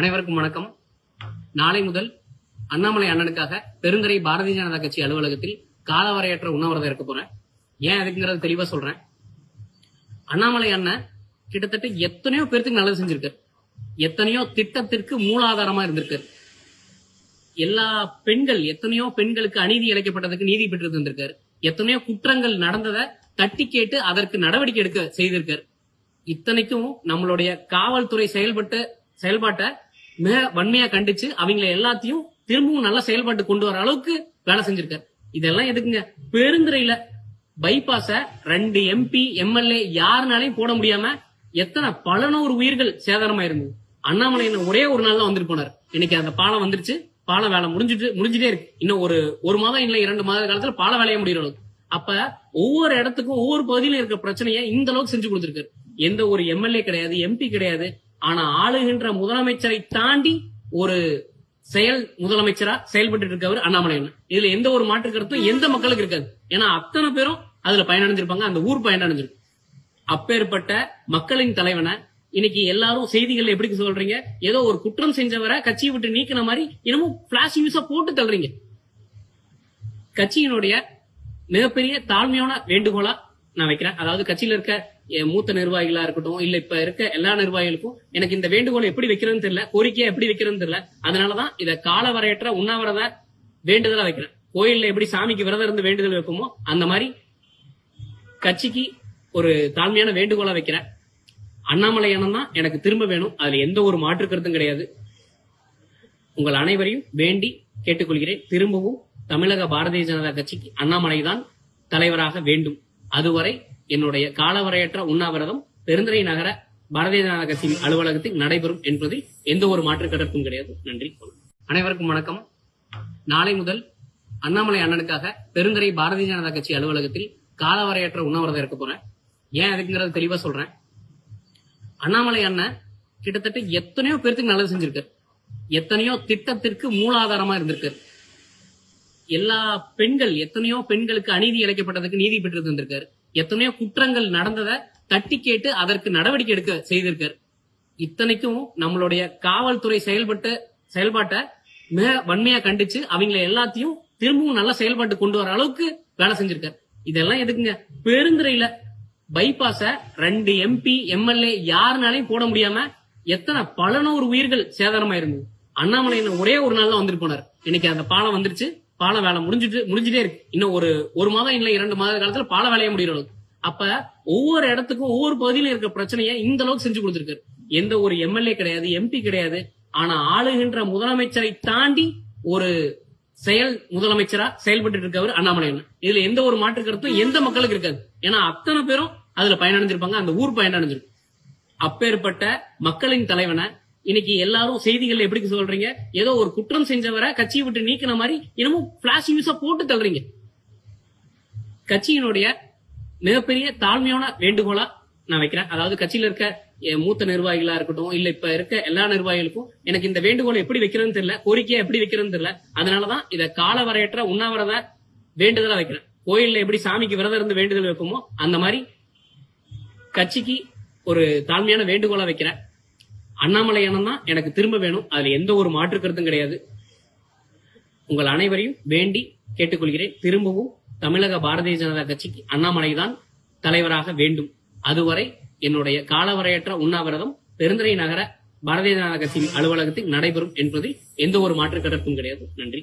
அனைவருக்கும் வணக்கம். நாளை முதல் அண்ணாமலை அண்ணனுக்காக பெருங்கரை பாரதிய ஜனதா கட்சி அலுவலகத்தில் காலவரையற்ற உண்ணாவிரதம் இருக்க போறேன். ஏன் அதுக்குங்கிறத தெளிவா சொல்றேன். அண்ணாமலை அண்ணன் கிட்டத்தட்ட எத்தனையோ பேர்த்துக்கு நல்லது செஞ்சிருக்காரு. எத்தனையோ திட்டத்திற்கு மூலாதாரமா இருந்திருக்காரு. எல்லா பெண்கள் எத்தனையோ பெண்களுக்கு அநீதி இழைக்கப்பட்டதுக்கு நீதி பெற்று தந்திருக்காரு. எத்தனையோ குற்றங்கள் நடந்ததை தட்டி கேட்டு அதற்கு நடவடிக்கை எடுக்க செய்திருக்காரு. இத்தனைக்கும் நம்மளுடைய காவல்துறை செயல்பட்டு செயல்பாட்டை மிக வன்மையா கண்டிச்சு அவங்கள எல்லாத்தையும் திரும்பவும் நல்லா செயல்பாட்டு கொண்டு வர அளவுக்கு வேலை செஞ்சிருக்காரு. இதெல்லாம் எதுக்குங்க? பெருந்துறையில பைபாஸ ரெண்டு எம்பி எம்எல்ஏ யாருனாலையும் போட முடியாம எத்தனை பல நூறு உயிர்கள் சேதாரமா இருந்தது அண்ணாமலை ஒரே ஒரு நாள் தான் வந்துட்டு போனார். இன்னைக்கு அந்த பாலம் வந்துருச்சு. பால வேலை முடிஞ்சிட்டு முடிஞ்சுட்டே இருக்கு. இன்னும் ஒரு ஒரு மாதம் இல்லை இரண்டு மாத காலத்துல பால வேலையை முடிகிற அளவுக்கு. அப்ப ஒவ்வொரு இடத்துக்கும் ஒவ்வொரு பகுதியிலும் இருக்கிற பிரச்சனையை இந்த அளவுக்கு செஞ்சு கொடுத்துருக்காரு. எந்த ஒரு எம்எல்ஏ கிடையாது எம்பி கிடையாது. ஆனா ஆளுகின்ற முதலமைச்சரை தாண்டி ஒரு செயல் முதலமைச்சரா செயல்பட்டு இருக்கவர் அண்ணாமலை அண்ணன் இதுல எந்த ஒரு மாற்று கருத்தும் எந்த மக்களுக்கு இருக்காது. ஏன்னா அத்தனை பேரும் அதுல பயனடைஞ்சிருப்பாங்க அந்த ஊர் பயனடைஞ்சிருக்கும். அப்பேற்பட்ட மக்களின் தலைவனை இன்னைக்கு எல்லாரும் செய்திகள் எப்படி சொல்றீங்க? ஏதோ ஒரு குற்றம் செஞ்சவரை கட்சியை விட்டு நீக்கின மாதிரி இன்னமும் பிளாஷ் நியூஸா போட்டு தள்ளுறீங்க. கட்சியினுடைய மிகப்பெரிய தாழ்மையான வேண்டுகோளா நான் வைக்கிறேன். அதாவது கட்சியில இருக்க மூத்த நிர்வாகிகளா இருக்கட்டும் இல்ல இப்ப இருக்க எல்லா நிர்வாகிகளுக்கும் எனக்கு இந்த வேண்டுகோளை எப்படி வைக்கிறதுன்னு தெரியல கோரிக்கையை எப்படி வைக்கிறதுன்னு தெரியல. அதனாலதான் இதை கால வரையற்ற உண்ணாவிரத வேண்டுதலா வைக்கிறேன். கோயில்ல எப்படி சாமிக்கு விரதம் இருந்து வேண்டுதல் வைப்போமோ அந்த மாதிரி கட்சிக்கு ஒரு தாழ்மையான வேண்டுகோளா வைக்கிறேன். அண்ணாமலை அண்ணன் தான் எனக்கு திரும்ப வேணும். அதுல எந்த ஒரு மாற்று கருத்தும் கிடையாது. உங்கள் அனைவரையும் வேண்டி கேட்டுக்கொள்கிறேன். திரும்பவும் தமிழக பாரதிய ஜனதா கட்சிக்கு அண்ணாமலை தான் தலைவராக வேண்டும். அதுவரை என்னுடைய காலவரையற்ற உண்ணாவிரதம் பெருந்துறை நகர பாரதிய ஜனதா கட்சியின் அலுவலகத்தில் நடைபெறும் என்பதில் எந்த ஒரு மாற்று கருத்தும் கிடையாது. நன்றி. அனைவருக்கும் வணக்கம். நாளை முதல் அண்ணாமலை அண்ணனுக்காக பெருந்துறை பாரதிய ஜனதா கட்சி அலுவலகத்தில் காலவரையற்ற உண்ணாவிரதம் இருக்க போறேன். ஏன் அதுக்குங்கிறத தெளிவா சொல்றேன். அண்ணாமலை அண்ணன் கிட்டத்தட்ட எத்தனையோ பேர்த்துக்கு நல்லது செஞ்சிருக்காரு. எத்தனையோ திட்டத்திற்கு மூலாதாரமா இருந்திருக்காரு. எல்லா பெண்கள் எத்தனையோ பெண்களுக்கு அநீதி இழைக்கப்பட்டதுக்கு நீதி பெற்று தந்திருக்காரு. எத்தனையோ குற்றங்கள் நடந்ததை தட்டி கேட்டு அதற்கு நடவடிக்கை எடுக்க செய்திருக்காரு. இத்தனைக்கும் நம்மளுடைய காவல்துறை செயல்பட்டு செயல்பாட்டை மிக வன்மையா கண்டிச்சு அவங்கள எல்லாத்தையும் திரும்பவும் நல்ல செயல்பாட்டு கொண்டு வர அளவுக்கு வேலை செஞ்சிருக்காரு. இதெல்லாம் எதுக்குங்க? பெருந்துறையில பைபாஸ ரெண்டு எம்பி எம்எல்ஏ யாருனாலையும் போட முடியாம எத்தனை பல நூறு உயிர்கள் சேதாரமா இருந்தது அண்ணாமலை ஒரே ஒரு நாள் தான் வந்துட்டு போனார். இன்னைக்கு அந்த பாலம் வந்துருச்சு. பால வேலை முடிஞ்சிட்டு முடிஞ்சிட்டே இருக்கு. இன்னும் ஒரு ஒரு மாதம் இல்ல இரண்டு மாத காலத்துல பால வேலையை முடிகிற அப்ப ஒவ்வொரு இடத்துக்கும் ஒவ்வொரு பகுதியில இருக்க பிரச்சனையை இந்த அளவுக்கு செஞ்சு கொடுத்திருக்காரு. எந்த ஒரு எம்எல்ஏ கிடையாது எம்பி கிடையாது. ஆனா ஆளுகின்ற முதலமைச்சரை தாண்டி ஒரு செயல் முதலமைச்சரா செயல்பட்டு இருக்கவர் அண்ணாமலை அண்ணன். இதுல எந்த ஒரு மாற்று கருத்தும் எந்த மக்களுக்கு இருக்காது. ஏன்னா அத்தனை பேரும் அதுல பயனடைஞ்சிருப்பாங்க அந்த ஊர் பயனடைஞ்சிருக்கும். அப்பேற்பட்ட மக்களின் தலைவனை இன்னைக்கு எல்லாரும் செய்திகள் எப்படி சொல்றீங்க? ஏதோ ஒரு குற்றம் செஞ்சவரை கட்சியை விட்டு நீக்கின மாதிரி இன்னமும் பிளாஷ் நியூஸா போட்டு தள்ளுறீங்க. கட்சியினுடைய மிகப்பெரிய தாழ்மையான வேண்டுகோளா நான் வைக்கிறேன். அதாவது கட்சியில இருக்க மூத்த நிர்வாகிகளா இருக்கட்டும் இல்ல இப்ப இருக்க எல்லா நிர்வாகிகளுக்கும் எனக்கு இந்த வேண்டுகோளை எப்படி வைக்கிறதுன்னு தெரியல கோரிக்கையை எப்படி வைக்கிறதுன்னு தெரியல. அதனாலதான் இதை கால வரையற்ற உண்ணாவிரத வேண்டுதலா வைக்கிறேன். கோயில்ல எப்படி சாமிக்கு விரதம் இருந்து வேண்டுதல் வைப்போமோ அந்த மாதிரி கட்சிக்கு ஒரு தாழ்மையான வேண்டுகோளா வைக்கிறேன். அண்ணாமலை அண்ணன் தான் எனக்கு திரும்ப வேணும். அதுல எந்த ஒரு மாற்று கருத்தும் கிடையாது. உங்கள் அனைவரையும் வேண்டி கேட்டுக்கொள்கிறேன். திரும்பவும் தமிழக பாரதிய ஜனதா கட்சிக்கு அண்ணாமலை தான் தலைவராக வேண்டும். அதுவரை என்னுடைய காலவரையற்ற உண்ணாவிரதம் பெருந்துறை நகர பாரதிய ஜனதா கட்சியின் அலுவலகத்தில் நடைபெறும் என்பதில் எந்த ஒரு மாற்று கருத்தும் கிடையாது. நன்றி.